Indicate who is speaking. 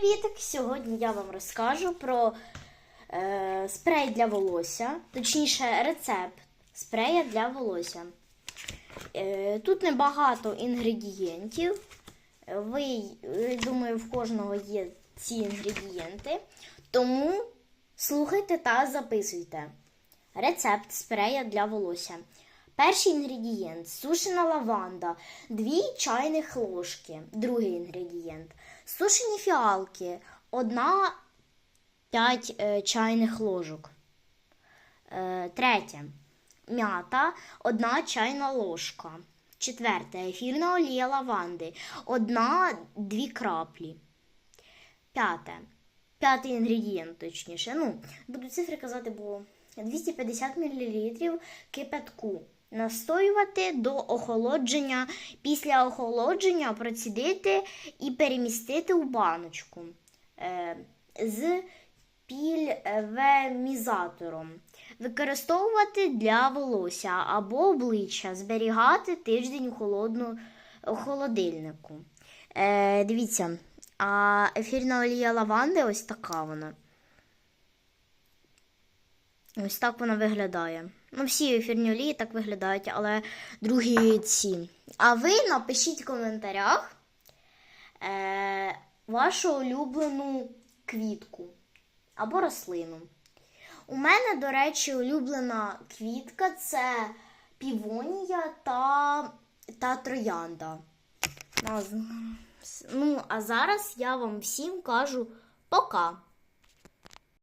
Speaker 1: привітик! Сьогодні я вам розкажу про е, спрей для волосся, точніше, рецепт спрея для волосся. Е, тут небагато інгредієнтів. Ви, я думаю, в кожного є ці інгредієнти. Тому слухайте та записуйте. Рецепт спрея для волосся. Перший інгредієнт сушена лаванда, 2 чайних ложки. Другий інгредієнт сушені фіалки, 1 5 е, чайних ложок. Е, третє м'ята, 1 чайна ложка. Четверте ефірна олія лаванди, 1-2 краплі. П'яте. П'ятий інгредієнт, точніше. Ну, буду цифри казати, бо 250 мл кипятку. Настоювати до охолодження. Після охолодження процідити і перемістити у баночку е, з пільвемізатором. Використовувати для волосся або обличчя, зберігати тиждень у, холодну, холодильнику. Е, дивіться, а ефірна олія лаванди ось така вона. Ось так вона виглядає. Ну, всі ефірні олії так виглядають, але другі ці. А ви напишіть в коментарях е, вашу улюблену квітку або рослину. У мене, до речі, улюблена квітка це півонія та, та троянда. Ну, а зараз я вам всім кажу пока.